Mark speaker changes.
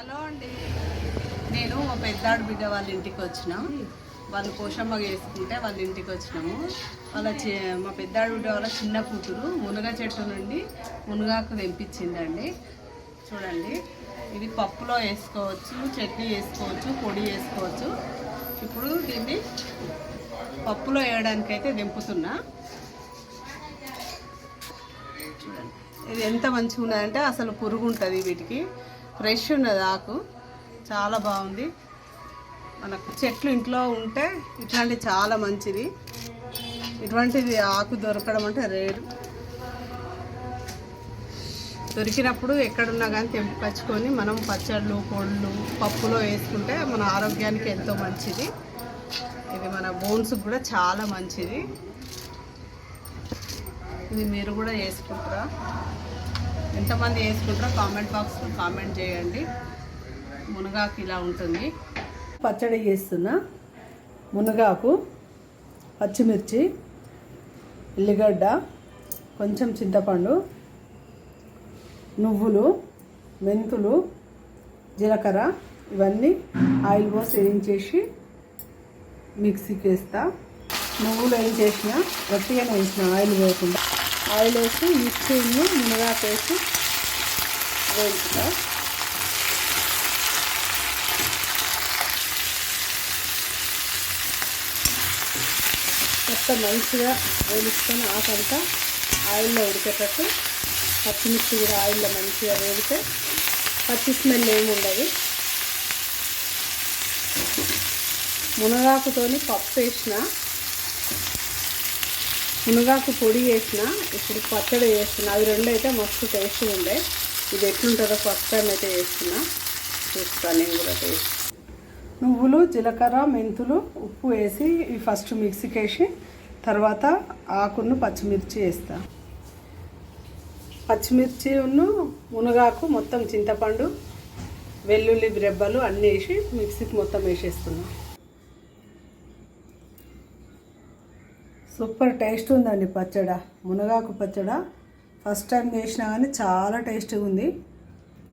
Speaker 1: Hello అండి. నేను మా పెద్దాడు బిడ్డ వాళ్ళ ఇంటికి వచ్చినాం. వాళ్ళు పోషమ్మ వేసుకుంటే వాళ్ళ ఇంటికి వచ్చినాము. వాళ్ళ మా పెద్దాడు బిడ్డ వాళ్ళ చిన్న కూతురు మునగ చెట్టు నుండి మునగాకు తెంపించిందండి చూడండి. ఇది పప్పులో వేసుకోవచ్చు చట్నీ వేసుకోవచ్చు పొడి వేసుకోవచ్చు. ఇప్పుడు దీన్ని పప్పులో వేయడానికైతే దింపుతున్నా చూడండి. ఇది ఎంత మంచిగా ఉన్నదంటే అసలు పురుగు ఉంటుంది వీటికి. ఫ్రెష్ ఉన్నది ఆకు. చాలా బాగుంది. మనకు చెట్లు ఇంట్లో ఉంటే ఇట్లాంటివి చాలా మంచిది. ఇటువంటిది ఆకు దొరకడం అంటే రేరు. దొరికినప్పుడు ఎక్కడున్నా కానీ తెంపచ్చుకొని మనం పచ్చళ్ళు కోళ్ళు పప్పులో వేసుకుంటే మన ఆరోగ్యానికి ఎంతో మంచిది. ఇది మన బోన్స్కి కూడా చాలా మంచిది. ఇది మీరు కూడా చేసుకుంటారా ఎంతమంది వేసుకుంటారో కామెంట్ బాక్స్లో కామెంట్ చేయండి. మునగాకు ఇలా ఉంటుంది. పచ్చడి చేస్తున్నా మునగాకు పచ్చిమిర్చి ఎల్లిగడ్డ కొంచెం చింతపండు నువ్వులు మెంతులు జీలకర్ర ఇవన్నీ ఆయిల్ పోసి వేయించేసి మిక్సీకి వేస్తా. నువ్వులు ఏం చేసిన గట్టిగానే వేసిన ఆయిల్ పోకుండా. ఆయిల్ వేసి మిక్సీని మునగాకు వేసి వేయించుతా మొత్తం మంచిగా వేయించుకొని ఆకంతా ఆయిల్లో ఉడికేటట్టు పచ్చిమిర్చి కూడా ఆయిల్లో మంచిగా వేగితే పచ్చి స్మెల్ ఏమి ఉండదు. మునగాకుతోని పప్పు వేసిన మునగాకు పొడి వేసిన ఇప్పుడు పచ్చడి వేస్తున్నా అవి రెండు అయితే మస్తు టేస్ట్ ఉండే. ఇది ఎట్లుంటుందో ఫస్ట్ టైం అయితే వేస్తున్నా. చూస్తాను నేను కూడా టేస్ట్. నువ్వులు జీలకర్ర మెంతులు ఉప్పు వేసి ఇవి ఫస్ట్ మిక్సీకి వేసి తర్వాత ఆకును పచ్చిమిర్చి వేస్తా. పచ్చిమిర్చి మునగాకు మొత్తం చింతపండు వెల్లుల్లి రెబ్బలు అన్నీ వేసి మిక్సీకి మొత్తం వేసేస్తున్నాను సూపర్ టేస్ట్ ఉందండి పచ్చడ. మునగాకు పచ్చడ. ఫస్ట్ టైం చేసినా కానీ చాలా టేస్ట్గా ఉంది.